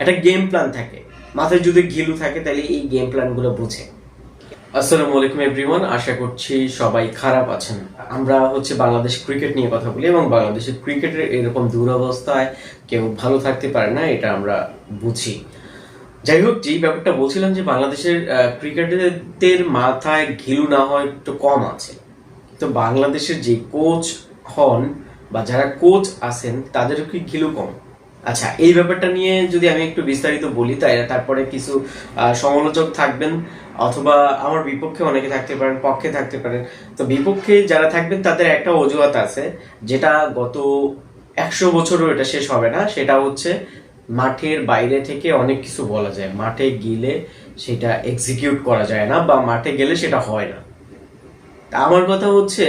একটা game plan থাকে। মাথায় যদি ঘিলু থাকে, তাহলে এই গেম প্ল্যানগুলো বুঝে। আসসালামু আলাইকুম এভরিওয়ান আশা করছি সবাই খারাপ আছেন। আমরা হচ্ছে বাংলাদেশ ক্রিকেট নিয়ে কথা বলি এবং বাংলাদেশের ক্রিকেটের এরকম দুরবস্থায় কেউ ভালো থাকতে পারে না, এটা আমরা বুঝি। যাই হোক যে ব্যাপারটা বলছিলাম যে বাংলাদেশের ক্রিকেটারদের মাথায় ঘিলু না হয় একটু কম আছে। তো বাংলাদেশের যে কোচ হন বা যারা কোচ আছেন, তাদেরও কি ঘিলু কম? আচ্ছা এই ব্যাপারটা নিয়ে যদি আমি একটু বিস্তারিত বলি, তাই তারপরে কিছু সমালোচক থাকবেন, অথবা আমার বিপক্ষে অনেকে থাকতে পারেন, পক্ষে থাকতে পারেন। তো বিপক্ষে যারা থাকবেন, তাদের একটা অজুহাত আছে, যেটা গত একশো বছরও এটা শেষ হবে না। সেটা হচ্ছে, মাঠের বাইরে থেকে অনেক কিছু বলা যায়। মাঠে গেলে সেটা এক্সিকিউট করা যায় না, বা মাঠে গেলে সেটা হয় না। তা আমার কথা হচ্ছে,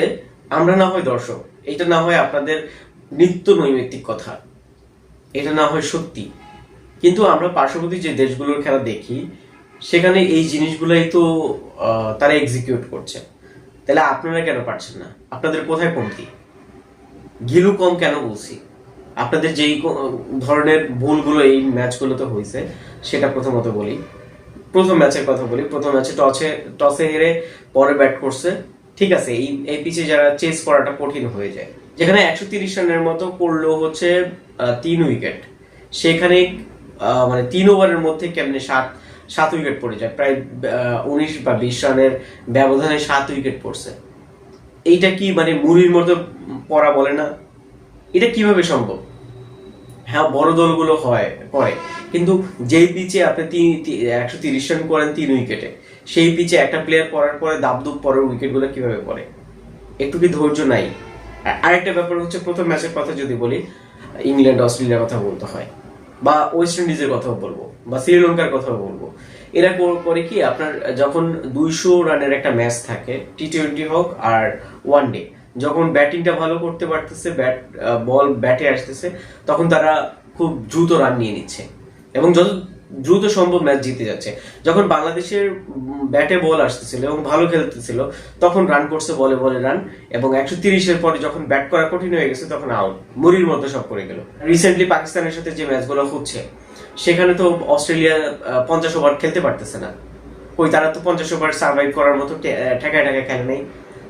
আমরা না হয় দর্শক এটা না হয় আপনাদের নিত্য নৈমিত্তিক কথা। এটা না হয় সত্যি। কিন্তু আমরা পার্শ্ববর্তী যে দেশগুলোর খেলা দেখি, সেখানে এই জিনিসগুলোই তো তারা এক্সিকিউট করছে। তাহলে আপনারা কেন পারছেন না? আপনাদের কোথায় কমতি গিলু কম কেন বলছি? আপনাদের যেই ধরনের ভুলগুলো এই ম্যাচগুলোতে হয়েছে, সেটা প্রথমত বলি। প্রথম ম্যাচের কথা বলি। প্রথম ম্যাচে টসে টসে হেরে পরে ব্যাট করছে। ঠিক আছে, এই এই পিচে যারা চেস করাটা কঠিন হয়ে যায়। যেখানে একশো তিরিশ রানের মতো করল হচ্ছে তিন উইকেট। সেখানে মানে তিন ওভারের মধ্যে কেমনে সাত সাত উইকেট পড়ে যায়। প্রায় উনিশ বা বিশ রানের ব্যবধানে সাত উইকেট পড়ছে। এইটা কি মানে মুড়ির মতো পড়া বলে না? এটা কীভাবে সম্ভব? হ্যাঁ বড় দলগুলো হয় করে কিন্তু যেই পিচে আপনি তিন একশো তিরিশ রান করেন তিন উইকেটে, সেই পিচে একটা প্লেয়ার করার পরে দাবদুব পরের উইকেটগুলো কীভাবে পড়ে? একটু কি ধৈর্য নাই? আরেকটা ব্যাপার হচ্ছে, প্রথম ম্যাচের কথা যদি বলি, ইংল্যান্ড অস্ট্রেলিয়ার কথা বলতে হয়, বা ওয়েস্ট ইন্ডিজের কথাও বলব, বা শ্রীলঙ্কার কথাও বলব। এরা করে কি, আপনার যখন দুইশো রানের একটা ম্যাচ থাকে টি টোয়েন্টি হোক আর ওয়ান ডে, যখন ব্যাটিংটা ভালো করতে পারতেছে, ব্যাট বল, ব্যাটে আসতেছে, তখন তারা খুব দ্রুত রান নিয়ে নিচ্ছে। এবং যত দ্রুত সম্ভব ম্যাচ জিতে যাচ্ছে। যখন বাংলাদেশের ব্যাটে বল আসতেছিল এবং ভালো খেলতেছিল, তখন রান করছে বলে বলে রান এবং একশো তিরিশের পরে যখন ব্যাট করা কঠিন হয়ে গেছে, তখন আউট মুড়ির মতো সব করে গেল। রিসেন্টলি পাকিস্তানের সাথে যে ম্যাচগুলো হচ্ছে, সেখানে তো অস্ট্রেলিয়া পঞ্চাশ ওভার খেলতে পারতেছে না। ওই তারা তো পঞ্চাশ ওভার সার্ভাইভ করার মতো ঠেকায় ঠেকায় খেলে নেই।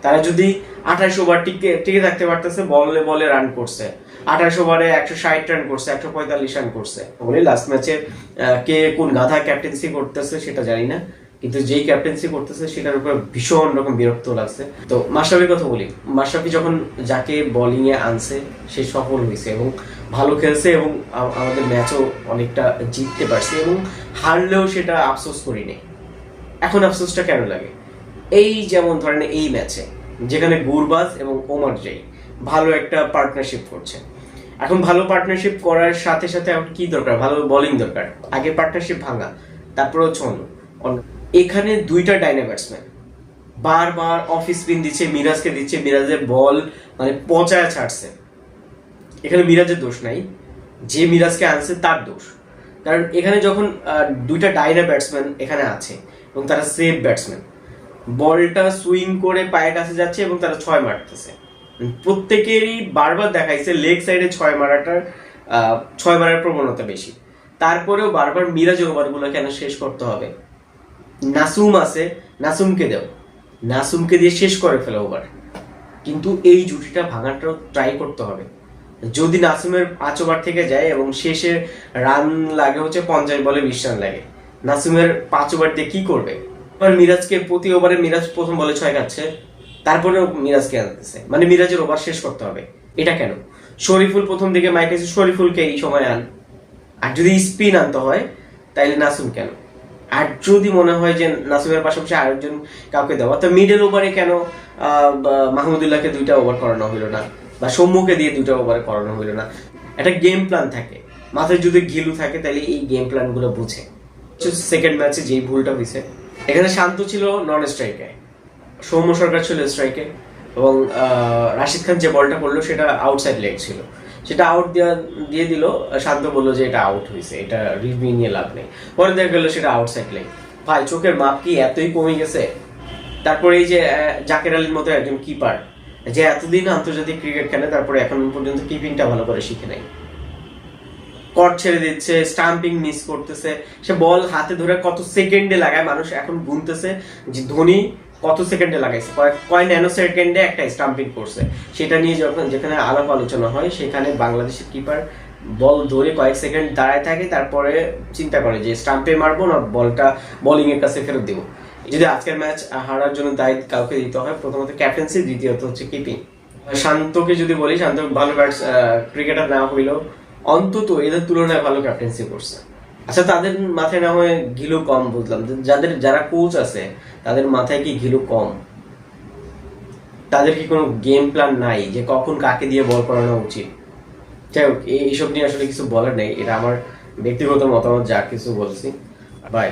তারা যদি আঠাশ ওভার টিকে টিকে থাকতে পারতেছে, বলে বলে রান করছে। আঠাশ ওভারে একশো ষাট রান করছে, একশো পঁয়তাল্লিশ রান করছে। বলে লাস্ট ম্যাচে কে কোন গাধা ক্যাপ্টেন্সি করতেছে সেটা জানি না। কিন্তু যেই ক্যাপ্টেন্সি করতেছে সেটার উপর ভীষণ রকম বিরক্ত লাগছে। তো মাশরাফির কথা বলি, মাশরাফি যখন যাকে বোলিং এ আনছে, সে সফল হয়েছে এবং ভালো খেলছে এবং আমাদের ম্যাচও অনেকটা জিততে পারছে এবং হারলেও সেটা আফসোস করিনি। এখন আফসোসটা কেন লাগে? এই যেমন ধরেন এই ম্যাচে যেখানে গুরবাজ এবং ওমর জাই ভালো একটা পার্টনারশিপ করছে। এখন ভালো পার্টনারশিপ করার সাথে সাথে এখন কি দরকার? ভালো বোলিং দরকার। আগে পার্টনারশিপ ভাঙা, তারপর হচ্ছে অন্য। এখানে দুইটা ডাইনা ব্যাটসম্যান বারবার অফ স্পিন দিচ্ছে, মিরাজকে দিচ্ছে, মিরাজের বল মানে পচায় ছাড়ছে। এখানে মিরাজের দোষ নাই। যে মিরাজকে আনছে তার দোষ। কারণ এখানে যখন দুইটা ডাইনা ব্যাটসম্যান এখানে আছে এবং তারা সেফ ব্যাটসম্যান বলটা সুইং করে পায়ের কাছে যাচ্ছে এবং তারা ছয় মারতেছে। প্রত্যেকেরই বারবার দেখাইছে লেগ সাইডে ছয় মারাটার ছয় মারার প্রবণতা বেশি। তারপরেও বারবার মিরাজ ওভারগুলো কেন শেষ করতে হবে। নাসুম আছে, নাসুমকে দেও। নাসুমকে দিয়ে শেষ করে ফেলো ওভার। কিন্তু এই জুটিটা ভাঙাটাও ট্রাই করতে হবে। যদি নাসুমের পাঁচ ওভার থেকে যায় এবং শেষে রান লাগে হচ্ছে পঞ্চাশ বলে বিশ রান লাগে, নাসুমের পাঁচ ওভার দিয়ে কি করবে? এবার মিরাজকে প্রতি ওভারে মিরাজ প্রথম বলে ছয় খাচ্ছে মিরাজকে আনতেছে মানে মিরাজের ওভার শেষ করতে হবে। এটা কেন? শরীফুল প্রথম দিকে মাইক এসে শরীফুলকে এই সময় আন। আর যদি স্পিন আনতে হয়, তাইলে নাসুম কেন? আর যদি মনে হয় যে পাশাপাশি আরেকজন কাউকে দেওয়া, তো মিডল ওভারে কেন মাহমুদুল্লাহকে দুইটা ওভার করানো হইল না? বা সৌম্যকে দিয়ে দুইটা ওভার করানো হইল না? একটা গেম প্ল্যান থাকে। মাথায় যদি ঘিলু থাকে তাহলে এই গেম প্ল্যানগুলো বুঝে। সেকেন্ড ম্যাচে যেই ভুলটা হয়েছে এখানে শান্ত ছিল নন স্ট্রাইকে সৌম্য সরকার ছিল স্ট্রাইকে এবং রাশিদ খান যে বলটা করল সেটা আউটসাইড লেগ ছিল। সেটা আউট দেওয়া দিয়ে দিল, শান্ত বলল যে এটা আউট হয়েছে এটা রিভিউ নিয়ে লাভ নেই। পরে দেখা গেলো সেটা আউটসাইড লেগ ভাই, চোখের মাপ কি এতই কমে গেছে? তারপরে এই যে জাকের আলীর মতো একজন কিপার যে এতদিন আন্তর্জাতিক ক্রিকেট খেলে তারপরে এখন পর্যন্ত কিপিংটা ভালো করে শিখে নাই। কট ছেড়ে দিচ্ছে স্টাম্পিং মিস করতেছে। সে বল হাতে ধরে কত সেকেন্ডে লাগায়, মানুষ এখন গুনতেছে যে ধোনি কত সেকেন্ডে লাগাইছে। কয়েক কয় ন্যানো সেকেন্ডে একটা স্টাম্পিং করছে। সেটা নিয়ে যখন, যেখানে আলাপ আলোচনা হয়, সেখানে বাংলাদেশের কিপার বল ধরে কয়েক সেকেন্ড দাঁড়ায় থাকে, তারপরে চিন্তা করে যে স্টাম্পে মারবো না বলটা বোলিং এর কাছে ফেরত দেবো। যদি আজকের ম্যাচ হারার জন্য দায়িত্ব কাউকে দিতে হয়, প্রথমত ক্যাপ্টেন্সি দ্বিতীয়ত হচ্ছে কিপিং শান্তকে যদি বলি, শান্ত ভালো ব্যাটস ক্রিকেটার না হইলেও অন্তত এদের তুলনায় ভালো ক্যাপ্টেন্সি করছে। আচ্ছা তাদের মাথায় না হয় ঘিলু কম বুঝলাম। যাদের, যারা কোচ আছে, তাদের মাথায় কি ঘিলু কম? তাদের কি কোনো গেম প্ল্যান নাই যে কখন কাকে দিয়ে বল করানো উচিত? যাই হোক এই- এইসব নিয়ে আসলে কিছু বলার নেই। এটা আমার ব্যক্তিগত মতামত, যা কিছু বলছি। বাই